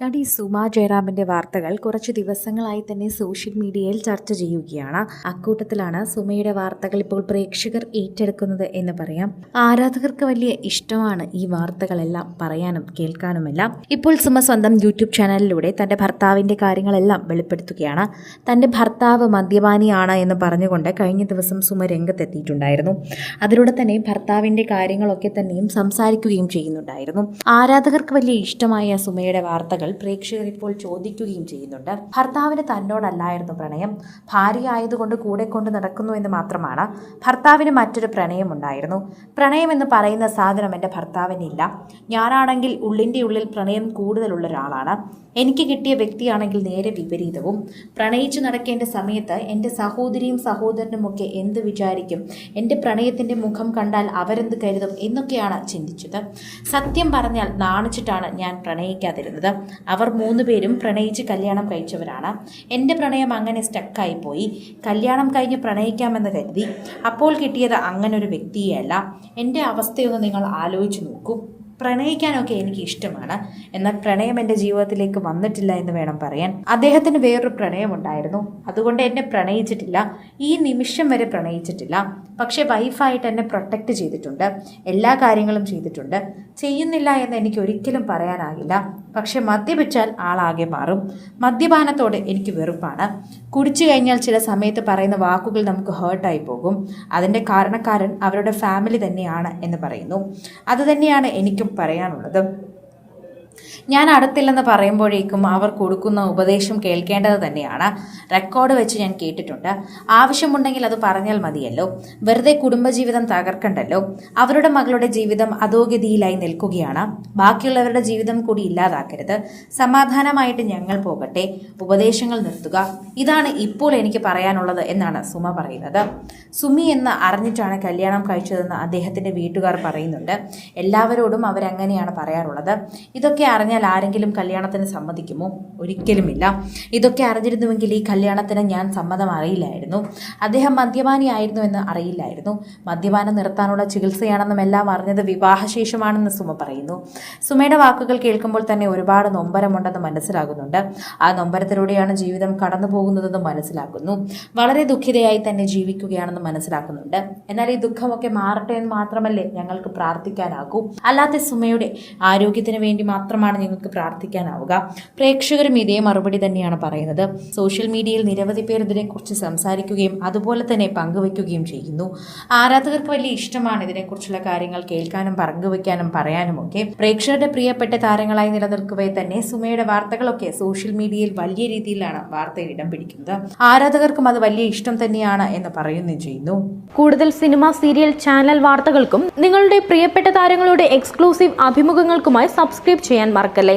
നടി സുമ ജയറാമിന്റെ വാർത്തകൾ കുറച്ച് ദിവസങ്ങളായി തന്നെ സോഷ്യൽ മീഡിയയിൽ ചർച്ച ചെയ്യുകയാണ്. അക്കൂട്ടത്തിലാണ് സുമയുടെ വാർത്തകൾ ഇപ്പോൾ പ്രേക്ഷകർ ഏറ്റെടുക്കുന്നത് എന്ന് പറയാം. ആരാധകർക്ക് വലിയ ഇഷ്ടമാണ് ഈ വാർത്തകളെല്ലാം പറയാനും കേൾക്കാനുമെല്ലാം. ഇപ്പോൾ സുമ സ്വന്തം യൂട്യൂബ് ചാനലിലൂടെ തന്റെ ഭർത്താവിന്റെ കാര്യങ്ങളെല്ലാം വെളിപ്പെടുത്തുകയാണ്. തന്റെ ഭർത്താവ് മദ്യപാനിയാണ് എന്ന് പറഞ്ഞുകൊണ്ട് കഴിഞ്ഞ ദിവസം സുമ രംഗത്തെത്തിയിട്ടുണ്ടായിരുന്നു. അതിലൂടെ തന്നെ ഭർത്താവിന്റെ കാര്യങ്ങളൊക്കെ തന്നെയും സംസാരിക്കുകയും ചെയ്യുന്നുണ്ടായിരുന്നു. ആരാധകർക്ക് വലിയ ഇഷ്ടമായ സുമയുടെ വാർത്തകൾ പ്രേക്ഷകർ ഇപ്പോൾ ചോദിക്കുകയും ചെയ്യുന്നുണ്ട്. ഭർത്താവിന് തന്നോടല്ലായിരുന്നു പ്രണയം. ഭാര്യ ആയതുകൊണ്ട് കൂടെ കൊണ്ട് നടക്കുന്നു എന്ന് മാത്രമാണ്. ഭർത്താവിന് മറ്റൊരു പ്രണയമുണ്ടായിരുന്നു പ്രണയം എന്ന് പറയുന്ന സാധനം എന്റെ ഭർത്താവിനില്ല. ഞാനാണെങ്കിൽ ഉള്ളിന്റെ ഉള്ളിൽ പ്രണയം കൂടുതലുള്ള ഒരാളാണ്. എനിക്ക് കിട്ടിയ വ്യക്തിയാണെങ്കിൽ നേരെ വിപരീതവും. പ്രണയിച്ചു നടക്കേണ്ട സമയത്ത് എന്റെ സഹോദരിയും സഹോദരനുമൊക്കെ എന്ത് വിചാരിക്കും? എന്റെ പ്രണയത്തിന്റെ മുഖം കണ്ടാൽ അവരെന്ത് കരുതും എന്നൊക്കെയാണ് ചിന്തിച്ചത്. സത്യം പറഞ്ഞാൽ നാണിച്ചിട്ടാണ് ഞാൻ പ്രണയിക്കാതിരുന്നത്. അവർ മൂന്ന് പേരും പ്രണയിച്ച് കല്യാണം കഴിച്ചവരാണ്. എന്റെ പ്രണയം അങ്ങനെ സ്റ്റക്കായി പോയി കല്യാണം കഴിഞ്ഞ് പ്രണയിക്കാമെന്ന് കരുതി. അപ്പോൾ കിട്ടിയത് അങ്ങനൊരു വ്യക്തിയല്ല എന്റെ അവസ്ഥയൊന്ന് നിങ്ങൾ ആലോചിച്ച് നോക്കൂ. പ്രണയിക്കാനൊക്കെ എനിക്ക് ഇഷ്ടമാണ് എന്നാൽ പ്രണയം എന്റെ ജീവിതത്തിലേക്ക് വന്നിട്ടില്ല എന്ന് വേണം പറയാൻ. അദ്ദേഹത്തിന് വേറൊരു പ്രണയമുണ്ടായിരുന്നു. അതുകൊണ്ട് എന്നെ പ്രണയിച്ചിട്ടില്ല. ഈ നിമിഷം വരെ പ്രണയിച്ചിട്ടില്ല. പക്ഷേ വൈഫായിട്ട് എന്നെ പ്രൊട്ടക്റ്റ് ചെയ്തിട്ടുണ്ട്. എല്ലാ കാര്യങ്ങളും ചെയ്തിട്ടുണ്ട്. ചെയ്യുന്നില്ല എന്ന് എനിക്ക് ഒരിക്കലും പറയാനാകില്ല. പക്ഷെ മദ്യപിച്ചാൽ ആളാകെ മാറും. മദ്യപാനത്തോട് എനിക്ക് വെറുപ്പാണ്. കുടിച്ചു കഴിഞ്ഞാൽ ചില സമയത്ത് പറയുന്ന വാക്കുകൾ നമുക്ക് ഹേർട്ടായി പോകും. അതിന്റെ കാരണക്കാരൻ അവരുടെ ഫാമിലി തന്നെയാണ് എന്ന് പറയുന്നു. അതുതന്നെയാണ് എനിക്കും പറയാനുള്ളത്. ഞാൻ അടുത്തില്ലെന്ന് പറയുമ്പോഴേക്കും അവർ കൊടുക്കുന്ന ഉപദേശം കേൾക്കേണ്ടത് തന്നെയാണ്. റെക്കോർഡ് വെച്ച് ഞാൻ കേട്ടിട്ടുണ്ട്. ആവശ്യമുണ്ടെങ്കിൽ അത് പറഞ്ഞാൽ മതിയല്ലോ. വെറുതെ കുടുംബജീവിതം തകർക്കണ്ടല്ലോ. അവരുടെ മകളുടെ ജീവിതം അധോഗതിയിലായി നിൽക്കുകയാണ്. ബാക്കിയുള്ളവരുടെ ജീവിതം കൂടി ഇല്ലാതാക്കരുത്. സമാധാനമായിട്ട് ഞങ്ങൾ പോകട്ടെ. ഉപദേശങ്ങൾ നിർത്തുക. ഇതാണ് ഇപ്പോൾ എനിക്ക് പറയാനുള്ളത് എന്നാണ് സുമ പറയുന്നത്. സുമി എന്ന് അറിഞ്ഞിട്ടാണ് കല്യാണം കഴിച്ചതെന്ന് അദ്ദേഹത്തിന്റെ വീട്ടുകാർ പറയുന്നുണ്ട്. എല്ലാവരോടും അവരങ്ങനെയാണ് പറയാറുള്ളത്. ഇതൊക്കെ അറിഞ്ഞാൽ ആരെങ്കിലും കല്യാണത്തിന് സമ്മതിക്കുമോ? ഒരിക്കലുമില്ല. ഇതൊക്കെ അറിഞ്ഞിരുന്നുവെങ്കിൽ ഈ കല്യാണത്തിന് ഞാൻ സമ്മതം അറിയില്ലായിരുന്നു. അദ്ദേഹം മദ്യപാനിയായിരുന്നു എന്ന് അറിയില്ലായിരുന്നു. മദ്യപാനം നിർത്താനുള്ള ചികിത്സയാണെന്നും എല്ലാം അറിഞ്ഞത് വിവാഹശേഷമാണെന്ന് സുമ പറയുന്നു. സുമയുടെ വാക്കുകൾ കേൾക്കുമ്പോൾ തന്നെ ഒരുപാട് നൊമ്പരമുണ്ടെന്ന് മനസ്സിലാകുന്നുണ്ട്. ആ നൊമ്പരത്തിലൂടെയാണ് ജീവിതം കടന്നു പോകുന്നതെന്ന് മനസ്സിലാക്കുന്നു. വളരെ ദുഃഖിതയായി തന്നെ ജീവിക്കുകയാണെന്ന് മനസ്സിലാക്കുന്നുണ്ട്. എന്നാൽ ഈ ദുഃഖമൊക്കെ മാറട്ടെ എന്ന് മാത്രമല്ലേ ഞങ്ങൾക്ക് പ്രാർത്ഥിക്കാനാകൂ. അല്ലാതെ സുമയുടെ ആരോഗ്യത്തിന് വേണ്ടി മാത്രമാണ് ഞങ്ങൾക്ക് പ്രാർത്ഥിക്കാനാവുക. പ്രേക്ഷകരും ഇതേ മറുപടി തന്നെയാണ് പറയുന്നത്. സോഷ്യൽ മീഡിയയിൽ നിരവധി പേർ ഇതിനെക്കുറിച്ച് സംസാരിക്കുകയും അതുപോലെ തന്നെ പങ്കുവയ്ക്കുകയും ചെയ്യുന്നു. ആരാധകർക്ക് വലിയ ഇഷ്ടമാണ് ഇതിനെക്കുറിച്ചുള്ള കാര്യങ്ങൾ കേൾക്കാനും പങ്കുവയ്ക്കാനും പറയാനും ഒക്കെ പ്രേക്ഷകരുടെ പ്രിയപ്പെട്ട താരങ്ങളായി നിലനിൽക്കവേ തന്നെ സുമയുടെ വാർത്തകളൊക്കെ സോഷ്യൽ മീഡിയയിൽ വലിയ രീതിയിലാണ് വാർത്തയിൽ ഇടം പിടിക്കുന്നത്. ആരാധകർക്കും അത് വലിയ ഇഷ്ടം തന്നെയാണ് എന്ന് പറയുകയും ചെയ്യുന്നു. കൂടുതൽ സിനിമ സീരിയൽ ചാനൽ വാർത്തകൾക്കും നിങ്ങളുടെ പ്രിയപ്പെട്ട താരങ്ങളുടെ എക്സ്ക്ലൂസീവ് അഭിമുഖങ്ങൾക്കുമായി സബ്സ്ക്രൈബ് ചെയ്യാൻ മറക്കല്ലേ?